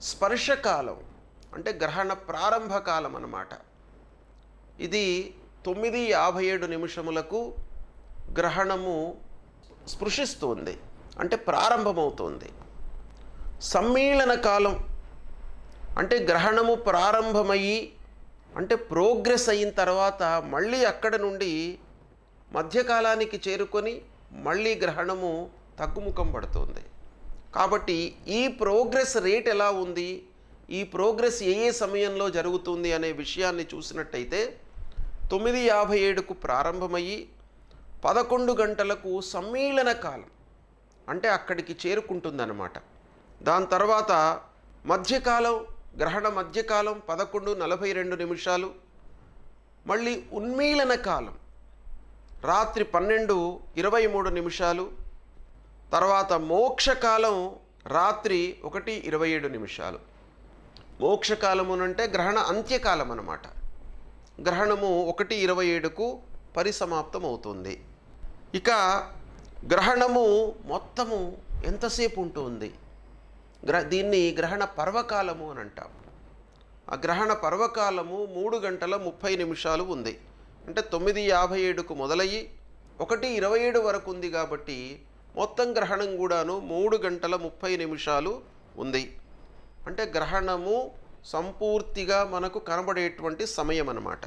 స్పర్శకాలం అంటే గ్రహణ ప్రారంభ కాలం అన్నమాట. ఇది తొమ్మిది యాభై ఏడు నిమిషములకు గ్రహణము స్పృశిస్తుంది అంటే ప్రారంభమవుతుంది. సమ్మేళన కాలం అంటే గ్రహణము ప్రారంభమయ్యి అంటే ప్రోగ్రెస్ అయిన తర్వాత మళ్ళీ అక్కడ నుండి మధ్యకాలానికి చేరుకొని మళ్ళీ గ్రహణము తగ్గుముఖం పడుతుంది. కాబట్టి ఈ ప్రోగ్రెస్ రేట్ ఎలా ఉంది? ఈ ప్రోగ్రెస్ ఏ ఏ సమయంలో జరుగుతుంది అనే విషయాన్ని చూసినట్టయితే తొమ్మిది యాభై ఏడుకు ప్రారంభమయ్యి పదకొండు గంటలకు సమ్మేళన కాలం అంటే అక్కడికి చేరుకుంటుందన్నమాట. దాని తర్వాత మధ్యకాలం గ్రహణ మధ్యకాలం పదకొండు నలభై రెండు నిమిషాలు. మళ్ళీ ఉన్మీలన కాలం రాత్రి పన్నెండు ఇరవై మూడు నిమిషాలు. తర్వాత మోక్షకాలం రాత్రి ఒకటి ఇరవై ఏడు నిమిషాలు. మోక్షకాలము అంటే గ్రహణ అంత్యకాలం అన్నమాట. గ్రహణము ఒకటి ఇరవై ఏడుకు పరిసమాప్తం అవుతుంది ఇక గ్రహణము మొత్తము ఎంతసేపు ఉంటుంది? గ్ర దీన్ని గ్రహణ పర్వకాలము అని అంటాం. ఆ గ్రహణ పర్వకాలము మూడు గంటల ముప్పై నిమిషాలు ఉంది. అంటే తొమ్మిది యాభై ఏడుకు మొదలయ్యి ఒకటి ఇరవై ఏడు వరకు ఉంది కాబట్టి మొత్తం గ్రహణం కూడాను మూడు గంటల ముప్పై నిమిషాలు ఉంది. అంటే గ్రహణము సంపూర్తిగా మనకు కనబడేటువంటి సమయం అన్నమాట